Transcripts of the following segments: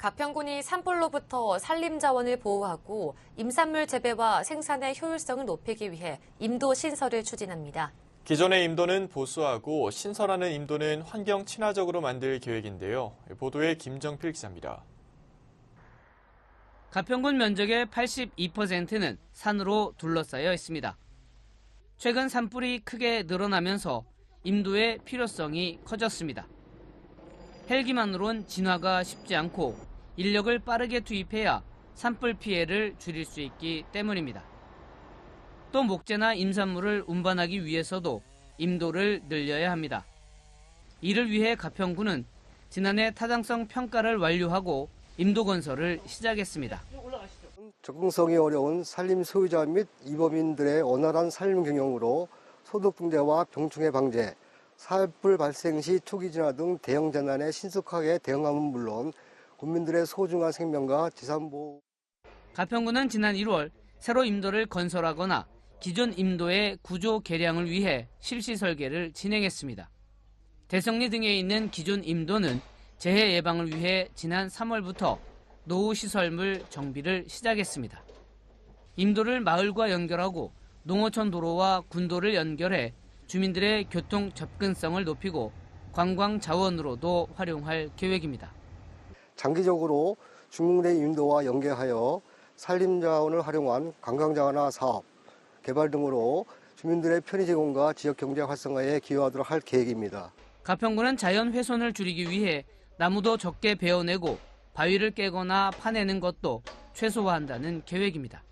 가평군이 산불로부터 산림자원을 보호하고 임산물 재배와 생산의 효율성을 높이기 위해 임도 신설을 추진합니다. 기존의 임도는 보수하고 신설하는 임도는 환경 친화적으로 만들 계획인데요. 보도에 김정필 기자입니다. 가평군 면적의 82%는 산으로 둘러싸여 있습니다. 최근 산불이 크게 늘어나면서 임도의 필요성이 커졌습니다. 헬기만으론 진화가 쉽지 않고 인력을 빠르게 투입해야 산불 피해를 줄일 수 있기 때문입니다. 또 목재나 임산물을 운반하기 위해서도 임도를 늘려야 합니다. 이를 위해 가평군은 지난해 타당성 평가를 완료하고 임도 건설을 시작했습니다. 접근성이 어려운 산림 소유자 및 이범인들의 원활한 산림 경영으로 소득 붕괴와 병충해 방제, 산불 발생 시 초기 진화 등 대형 재난에 신속하게 대응함은 물론 국민들의 소중한 생명과 재산 보호 가평군은 지난 1월 새로 임도를 건설하거나 기존 임도의 구조 개량을 위해 실시 설계를 진행했습니다. 대성리 등에 있는 기존 임도는 재해 예방을 위해 지난 3월부터 노후 시설물 정비를 시작했습니다. 임도를 마을과 연결하고 농어촌 도로와 군도를 연결해 주민들의 교통 접근성을 높이고 관광 자원으로도 활용할 계획입니다. 장기적으로 중흥대 인도와 연계하여 산림 자원을 활용한 관광 자원화 사업 개발 등으로 주민들의 편의 제공과 지역 경제 활성화에 기여하도록 할 계획입니다. 가평군은 자연 훼손을 줄이기 위해 나무도 적게 베어내고 바위를 깨거나 파내는 것도 최소화한다는 계획입니다.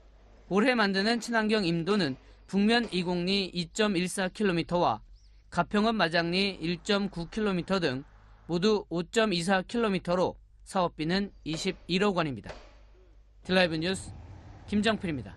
올해 만드는 친환경 임도는 북면 이곡리 2.14km와 가평읍 마장리 1.9km 등 모두 5.24km로 사업비는 21억 원입니다. 딜라이브 뉴스 김정필입니다.